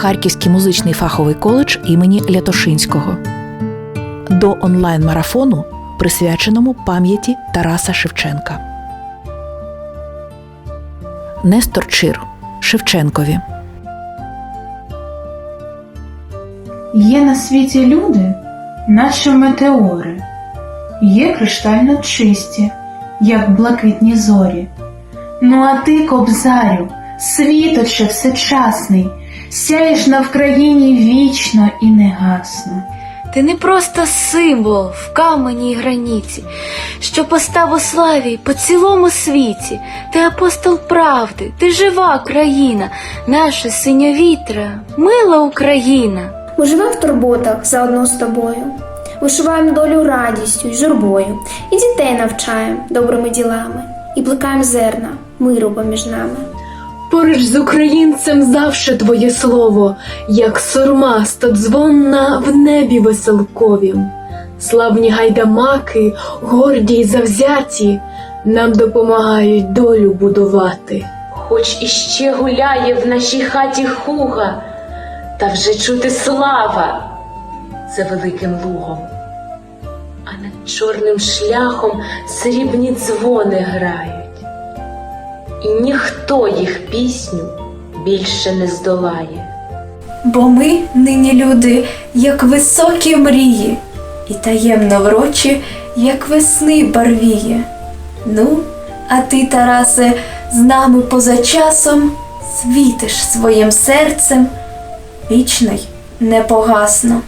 Харківський музичний фаховий коледж імені Лятошинського. До онлайн-марафону, присвяченому пам'яті Тараса Шевченка. Нестор Чир Шевченкові. Є на світі люди, наче метеори, є криштально чисті, як блакитні зорі. Ну а ти, кобзарю, світоче всечасний, сяєш на Вкраїні вічно і негасно. Ти не просто символ в камені й граніті, що постав у славі по цілому світі. Ти апостол правди, ти жива країна, наша синьовітра, мила Україна. Ми живемо в турботах заодно з тобою. Вишиваємо долю радістю й журбою, і дітей навчаємо добрими ділами, і плекаємо зерна миру поміж нами. Поруч з українцем завше твоє слово, як сурма стодзвонна в небі веселковім. Славні гайдамаки, горді й завзяті, нам допомагають долю будувати. Хоч іще гуляє в нашій хаті хуга, та вже чути слава за великим лугом. А над чорним шляхом срібні дзвони грають, і ніхто їх пісню більше не здолає. Бо ми нині люди, як високі мрії, і таємно врочі, як весни барвіє. Ну, а ти, Тарасе, з нами поза часом світиш своїм серцем, вічно й непогасно.